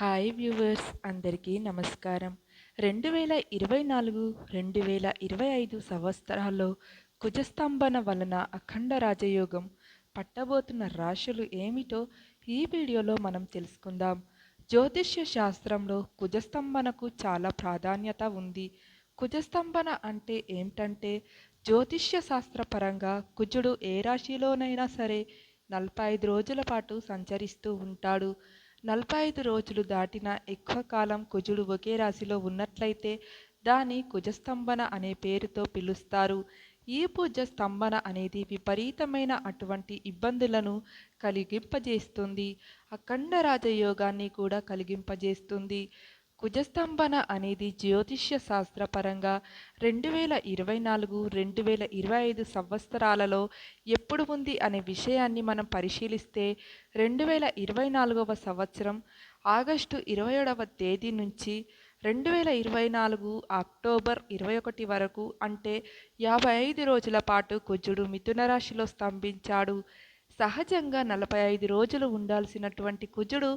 Hi viewers అందరికీ నమస్కారం. రెండు వేల ఇరవై నాలుగు రెండు వేల ఇరవై ఐదు సంవత్సరాల్లో కుజస్తంభన వలన అఖండ రాజయోగం పట్టబోతున్న రాశులు ఏమిటో ఈ వీడియోలో మనం తెలుసుకుందాం. జ్యోతిష్య శాస్త్రంలో కుజస్తంభనకు చాలా ప్రాధాన్యత ఉంది. కుజస్తంభన అంటే ఏమిటంటే జ్యోతిష్య శాస్త్రపరంగా కుజుడు ఏ రాశిలోనైనా సరే నలభై ఐదు రోజుల పాటు సంచరిస్తూ ఉంటాడు. నలభై ఐదు రోజులు దాటిన ఎక్కువ కాలం కుజుడు ఒకే రాశిలో ఉన్నట్లయితే దాని కుజస్తంభన అనే పేరుతో పిలుస్తారు. ఈ పూజ స్తంభన అనేది విపరీతమైన అటువంటి ఇబ్బందులను కలిగింపజేస్తుంది. అఖండ రాజయోగాన్ని కూడా కలిగింపజేస్తుంది. కుజస్తంభన అనేది జ్యోతిష్య శాస్త్రపరంగా రెండు వేల ఇరవై నాలుగు రెండు వేల ఇరవై ఐదు సంవత్సరాలలో ఎప్పుడు ఉంది అనే విషయాన్ని మనం పరిశీలిస్తే రెండు వేల ఇరవై నాలుగవ సంవత్సరం ఆగస్టు ఇరవై ఏడవ తేదీ నుంచి రెండు వేల ఇరవై నాలుగు అక్టోబర్ ఇరవై ఒకటి వరకు అంటే యాభై ఐదు రోజుల పాటు కుజుడు మిథున రాశిలో స్తంభించాడు. సహజంగా నలభై ఐదు రోజులు ఉండాల్సినటువంటి కుజుడు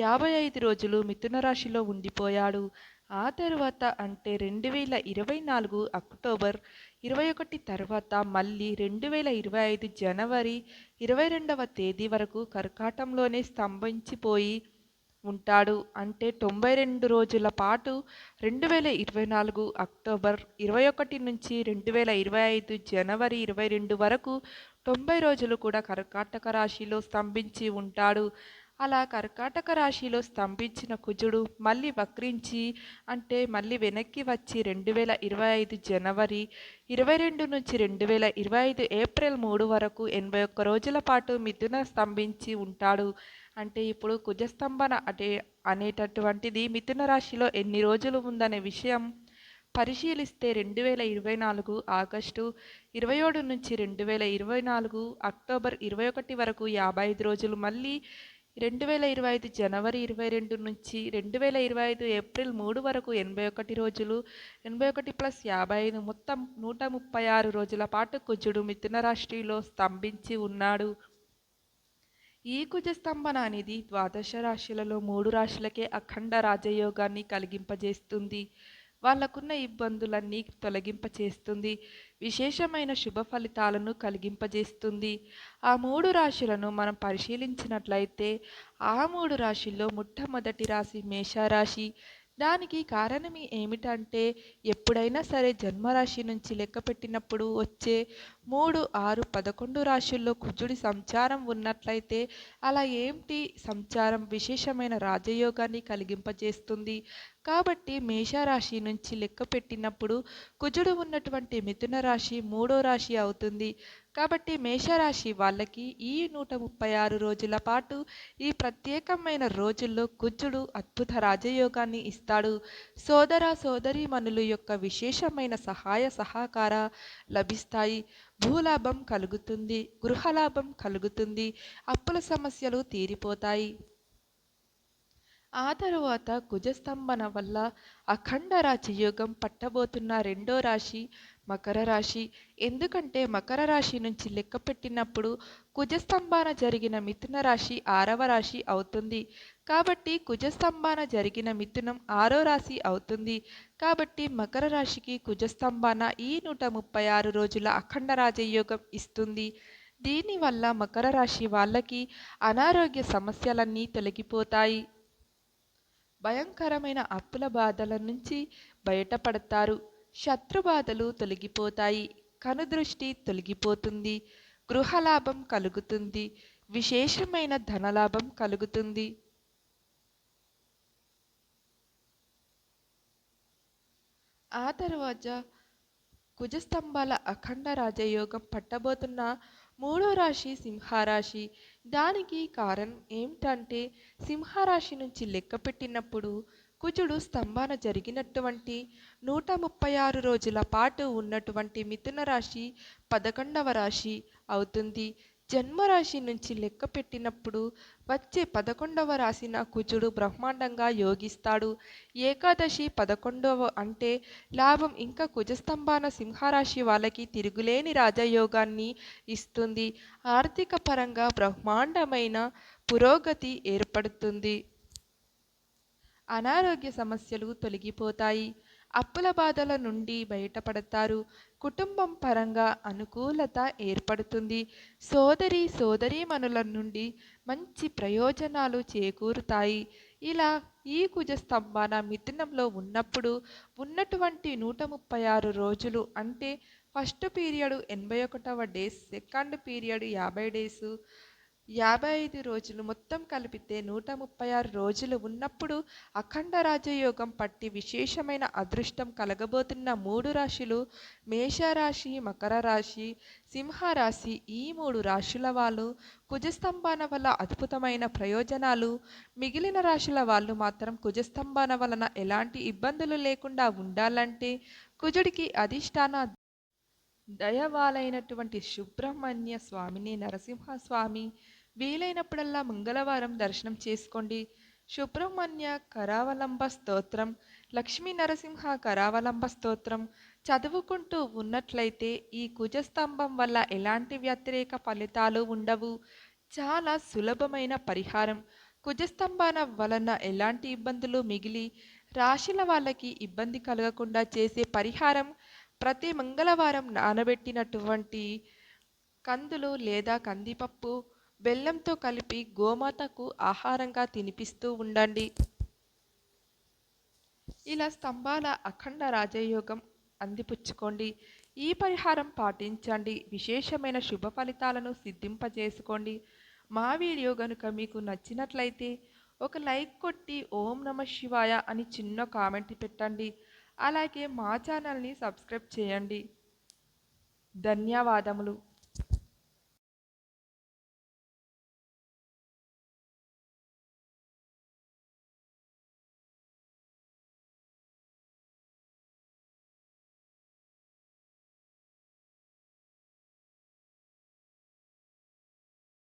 యాభై ఐదు రోజులు మిథున రాశిలో ఉండిపోయాడు. ఆ తర్వాత అంటే రెండు వేల ఇరవై నాలుగు అక్టోబర్ ఇరవై ఒకటి తర్వాత మళ్ళీ రెండు వేల ఇరవై ఐదు జనవరి ఇరవై రెండవ తేదీ వరకు కర్కాటంలోనే స్తంభించిపోయి ఉంటాడు. అంటే తొంభై రెండు రోజుల పాటు రెండు వేల ఇరవై నాలుగు అక్టోబర్ ఇరవై ఒకటి నుంచి రెండు వేల ఇరవై ఐదు జనవరి ఇరవై రెండు వరకు తొంభై రోజులు కూడా కర్కాటక రాశిలో స్తంభించి ఉంటాడు. అలా కర్కాటక రాశిలో స్తంభించిన కుజుడు మళ్ళీ వక్రించి అంటే మళ్ళీ వెనక్కి వచ్చి రెండు వేల ఇరవై ఐదు జనవరి ఇరవై రెండు నుంచి రెండు వేల ఇరవై ఐదు ఏప్రిల్ మూడు వరకు ఎనభై ఒక్క రోజుల పాటు మిథున స్తంభించి ఉంటాడు. అంటే ఇప్పుడు కుజస్తంభన అంటే అనేటటువంటిది మిథున రాశిలో ఎన్ని రోజులు ఉందనే విషయం పరిశీలిస్తే రెండు వేల ఇరవై నాలుగు ఆగస్టు ఇరవై ఏడు నుంచి రెండు వేల ఇరవై నాలుగు అక్టోబర్ ఇరవై ఒకటి వరకు యాభై ఐదు రోజులు మళ్ళీ రెండు వేల ఇరవై ఐదు జనవరి ఇరవై రెండు నుంచి రెండు వేల ఇరవై ఐదు ఏప్రిల్ మూడు వరకు ఎనభై ఒకటి రోజులు ఎనభై ఒకటి ప్లస్ యాభై ఐదు మొత్తం నూట ముప్పై ఆరు రోజుల పాటు కుజుడు మిథున రాశిలో స్తంభించి ఉన్నాడు. ఈ కుజస్తంభన అనేది ద్వాదశ రాశులలో మూడు రాశులకే అఖండ రాజయోగాన్ని కలిగింపజేస్తుంది. వాళ్ళకున్న ఇబ్బందులన్నీ తొలగింపచేస్తుంది. విశేషమైన శుభ ఫలితాలను కలిగింపజేస్తుంది. ఆ మూడు రాశులను మనం పరిశీలించినట్లయితే ఆ మూడు రాశుల్లో మొట్టమొదటి రాశి మేషరాశి. దానికి కారణం ఏమిటంటే ఎప్పుడైనా సరే జన్మరాశి నుంచి లెక్క పెట్టినప్పుడు వచ్చే మూడు ఆరు పదకొండు రాశుల్లో కుజుడి సంచారం ఉన్నట్లయితే అలా ఏంటి? సంచారం విశేషమైన రాజయోగాన్ని కలిగింపజేస్తుంది. కాబట్టి మేషరాశి నుంచి లెక్క పెట్టినప్పుడు కుజుడు ఉన్నటువంటి మిథున రాశి మూడో రాశి అవుతుంది. కాబట్టి మేషరాశి వాళ్ళకి ఈ నూట ముప్పై ఆరు రోజుల పాటు ఈ ప్రత్యేకమైన రోజుల్లో కుజుడు అద్భుత రాజయోగాన్ని ఇస్తాడు. సోదర సోదరీమణులు యొక్క విశేషమైన సహాయ సహకార లభిస్తాయి. భూలాభం కలుగుతుంది గృహలాభం కలుగుతుంది అప్పుల సమస్యలు తీరిపోతాయి. ఆ తరువాత కుజస్తంభన వల్ల అఖండ రాజయోగం పట్టబోతున్న రెండో రాశి మకర రాశి. ఎందుకంటే మకర రాశి నుంచి లెక్క పెట్టినప్పుడు కుజస్తంభాన జరిగిన మిథున రాశి ఆరవ రాశి అవుతుంది. కాబట్టి కుజస్తంభాన జరిగిన మిథునం ఆరో రాశి అవుతుంది. కాబట్టి మకర రాశికి కుజస్తంభాన ఈ నూట ముప్పై ఆరు రోజుల అఖండ రాజయోగం ఇస్తుంది. దీనివల్ల మకర రాశి వాళ్ళకి అనారోగ్య సమస్యలన్నీ తొలగిపోతాయి. భయంకరమైన అప్పుల బాధల నుంచి బయటపడతారు. శత్రుబాధలు తొలగిపోతాయి కనుదృష్టి తొలగిపోతుంది గృహలాభం కలుగుతుంది విశేషమైన ధనలాభం కలుగుతుంది. ఆ తర్వాత కుజస్తంభాల అఖండ రాజయోగం పట్టబోతున్న మూడో రాశి సింహరాశి. దానికి కారణం ఏమిటంటే సింహరాశి నుంచి లెక్క పెట్టినప్పుడు కుజుడు స్తంభాన జరిగినటువంటి నూట ముప్పై ఆరు రోజుల పాటు ఉన్నటువంటి మిథున రాశి పదకొండవ రాశి అవుతుంది. జన్మరాశి నుంచి లెక్క పెట్టినప్పుడు వచ్చే పదకొండవ రాశిన కుజుడు బ్రహ్మాండంగా యోగిస్తాడు. ఏకాదశి పదకొండవ అంటే లాభం ఇంకా కుజస్తంభాన సింహరాశి వాళ్ళకి తిరుగులేని రాజయోగాన్ని ఇస్తుంది. ఆర్థిక పరంగా బ్రహ్మాండమైన పురోగతి ఏర్పడుతుంది. అనారోగ్య సమస్యలు తొలగిపోతాయి. అప్పుల బాధల నుండి బయటపడతారు. కుటుంబం పరంగా అనుకూలత ఏర్పడుతుంది. సోదరి సోదరీమణుల నుండి మంచి ప్రయోజనాలు చేకూరుతాయి. ఇలా ఈ కుజ స్తంభాన మిథునంలో ఉన్నప్పుడు ఉన్నటువంటి నూట ముప్పై ఆరు రోజులు అంటే ఫస్ట్ పీరియడ్ ఎనభై ఒకటవ డేస్ సెకండ్ పీరియడ్ యాభై డేసు యాభై ఐదు రోజులు మొత్తం కలిపితే నూట ముప్పై ఆరు రోజులు ఉన్నప్పుడు అఖండ రాజయోగం పట్టి విశేషమైన అదృష్టం కలగబోతున్న మూడు రాశులు మేషరాశి మకర రాశి సింహరాశి ఈ మూడు రాశుల వాళ్ళు కుజస్తంభాన వల్ల అద్భుతమైన ప్రయోజనాలు. మిగిలిన రాశుల వాళ్ళు మాత్రం కుజస్తంభాన వలన ఎలాంటి ఇబ్బందులు లేకుండా ఉండాలంటే కుజుడికి అధిష్టాన దయవాలైనటువంటి సుబ్రహ్మణ్య స్వామిని నరసింహస్వామి వీలైనప్పుడల్లా మంగళవారం దర్శనం చేసుకోండి. సుబ్రహ్మణ్య కరావలంబ స్తోత్రం లక్ష్మీ నరసింహ కరావలంబ స్తోత్రం. చదువుకుంటూ ఉన్నట్లయితే ఈ కుజస్తంభం వల్ల ఎలాంటి వ్యతిరేక ఫలితాలు ఉండవు. చాలా సులభమైన పరిహారం. కుజస్తంభాన వలన ఎలాంటి ఇబ్బందులు మిగిలి రాశిల వాళ్ళకి ఇబ్బంది కలగకుండా చేసే పరిహారం ప్రతి మంగళవారం నానబెట్టినటువంటి కందులు లేదా కందిపప్పు బెల్లంతో కలిపి గోమాతకు ఆహారంగా తినిపిస్తూ ఉండండి. ఇలా స్తంభాల అఖండ రాజయోగం అందిపుచ్చుకోండి. ఈ పరిహారం పాటించండి. విశేషమైన శుభ ఫలితాలను సిద్ధింపజేసుకోండి. మా వీడియో కనుక మీకు నచ్చినట్లయితే ఒక లైక్ కొట్టి ఓం నమ శివాయ అని చిన్న కామెంట్ పెట్టండి. అలాగే మా ఛానల్ని సబ్స్క్రైబ్ చేయండి. ధన్యవాదములు.